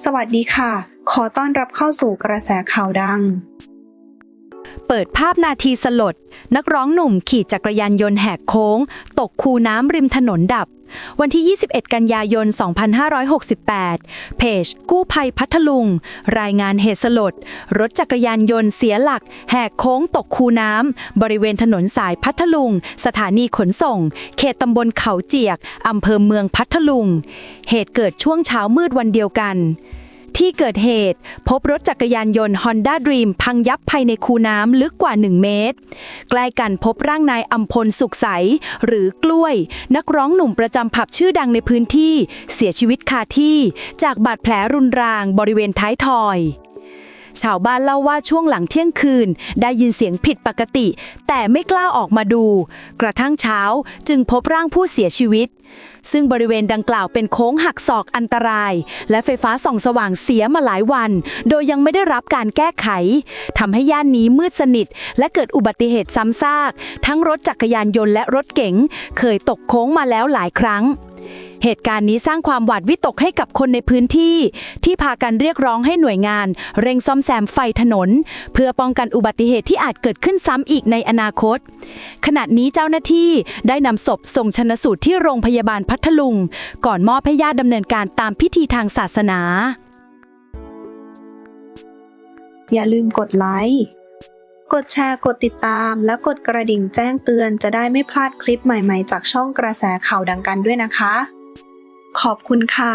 สวัสดีค่ะ ขอต้อนรับเข้าสู่กระแสข่าวดัง เปิดภาพนาทีสลด นักร้องหนุ่มขี่จักรยานยนต์แหกโค้ง ตกคูน้ำริมถนนดับ วันที่ 21 กันยายน 2568 เพจ กู้ภัยพัทลุง รายงานเหตุสลด รถจักรยานยนต์เสียหลัก แหกโค้งตกคูน้ำ บริเวณถนนสายพัทลุง สถานีขนส่ง เขตตำบลเขาเจียก อำเภอเมืองพัทลุง เหตุเกิดช่วงเช้ามืดวันเดียวกัน ที่เกิดเหตุ พบรถจักรยานยนต์ Honda Dream พังยับภายในคูน้ำลึกกว่า 1 เมตร ใกล้กันพบร่างนายอัมพลสุขใส หรือกล้วย นักร้องหนุ่มประจำผับชื่อดังในพื้นที่ เสียชีวิตคาที่ จากบาดแผลรุนแรงบริเวณท้ายทอย ชาวบ้านเล่าว่าช่วงหลังเที่ยงคืน ได้ยินเสียงผิดปกติ แต่ไม่กล้าออกมาดู กระทั่งเช้าจึงพบร่างผู้เสียชีวิต ซึ่งบริเวณดังกล่าวเป็นโค้งหักศอกอันตราย และไฟฟ้าส่องสว่างเสียมาหลายวัน โดยยังไม่ได้รับการแก้ไขทำให้ย่านนี้มืดสนิท และเกิดอุบัติเหตุซ้ำซาก ทั้งรถจักรยานยนต์และรถเก๋งเคยตกโค้งมาแล้วหลายครั้ง เหตุการณ์นี้สร้างความหวาดวิตกให้กับคนในพื้นที่ ที่พากันเรียกร้องให้หน่วยงาน เร่งซ่อมแซมไฟถนน เพื่อป้องกันอุบัติเหตุที่อาจเกิดขึ้นซ้ำอีกในอนาคต ขณะนี้เจ้าหน้าที่ได้นำศพส่งชนสูตรที่โรงพยาบาลพัทลุง ก่อนมอบให้ญาติดำเนินการตามพิธีทางศาสนา อย่าลืมกดไลค์กดแชร์ กดติดตาม และกดกระดิ่งแจ้งเตือนจะได้ไม่พลาดคลิปใหม่ๆ จากช่องกระแสข่าวดังกันด้วยนะคะ ขอบคุณค่ะ